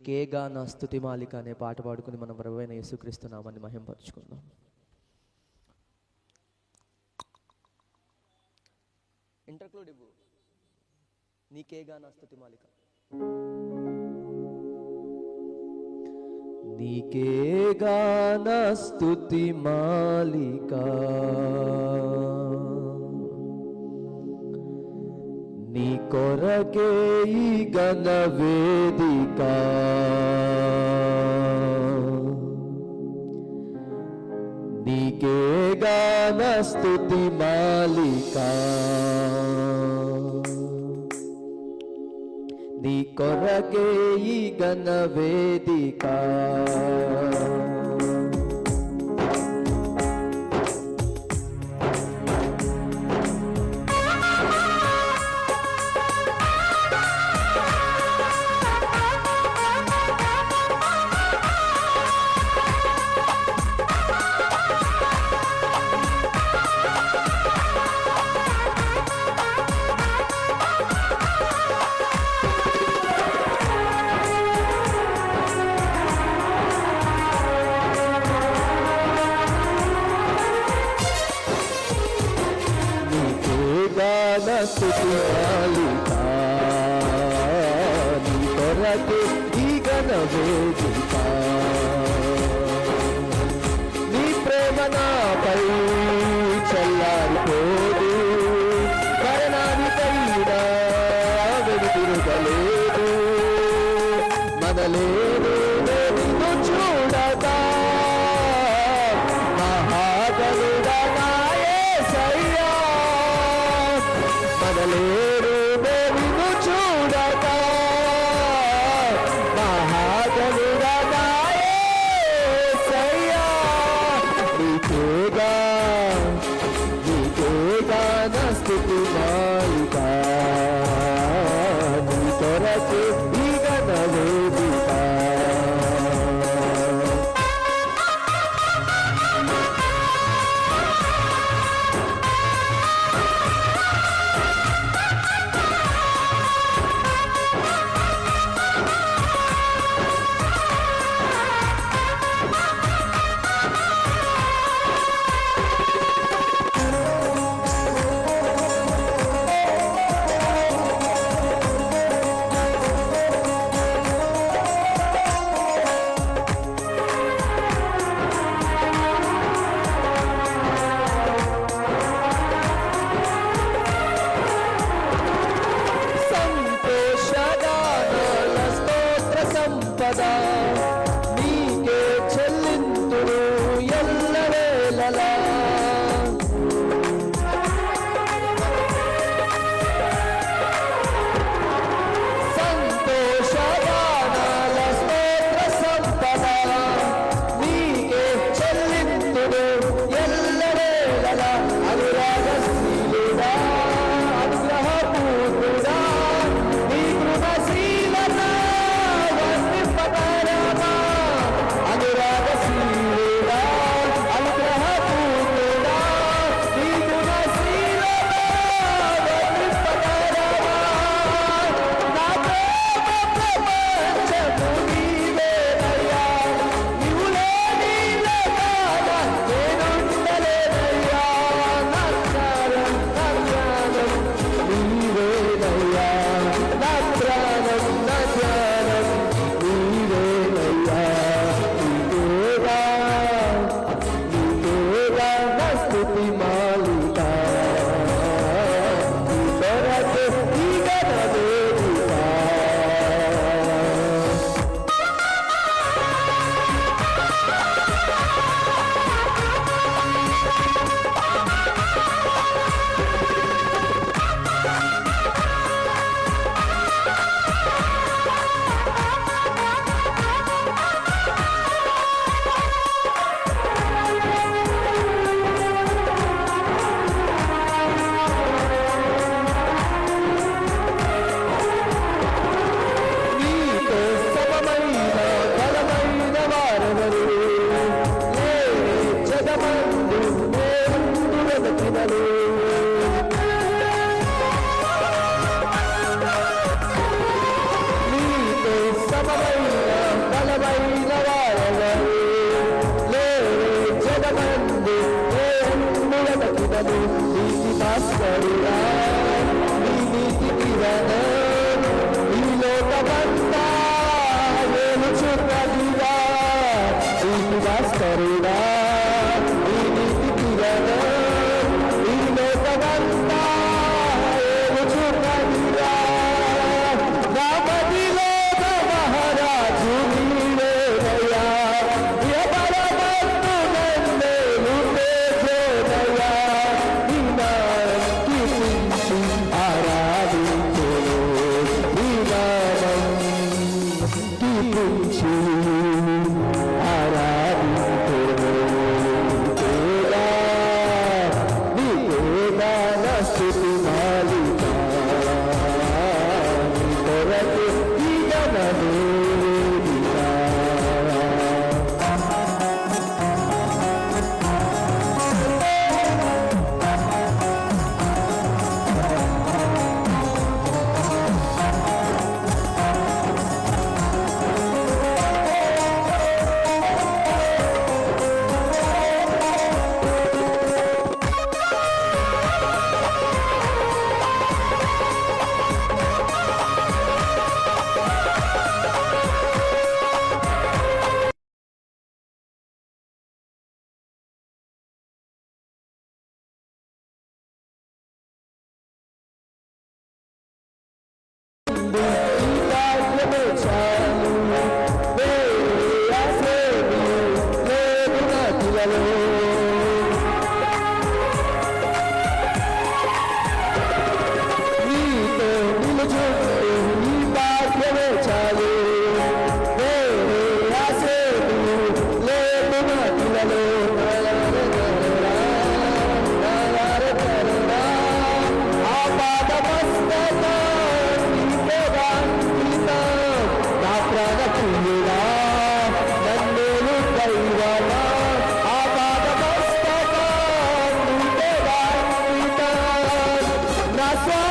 నీకేగా నా స్థుతి మాలిక అనే పాట పాడుకుని మనం ప్రభువైన యేసుక్రీస్తు నామాన్ని మహింపరచుకుందాం. ఇంటర్క్లూడ్ ఇవ్వు. నీకేగా నా స్థుతి మాలిక. నీకేగా నా స్థుతి మాలిక. నీ కొరకే ఈ గణ వేదిక. నీకే గాన స్థుతి మాలిక. నీ కొరకే ఈ గణ వేదిక. స్థుతి నీ కొరకు ఈ గణ వేదిక నీ ప్రేమ నాపై చల్లారిపోదు మరణానికైనా వెనుతిరుగలేదు మనలేదు నిన్ను Hallelujah. 맞. Master. 请 నా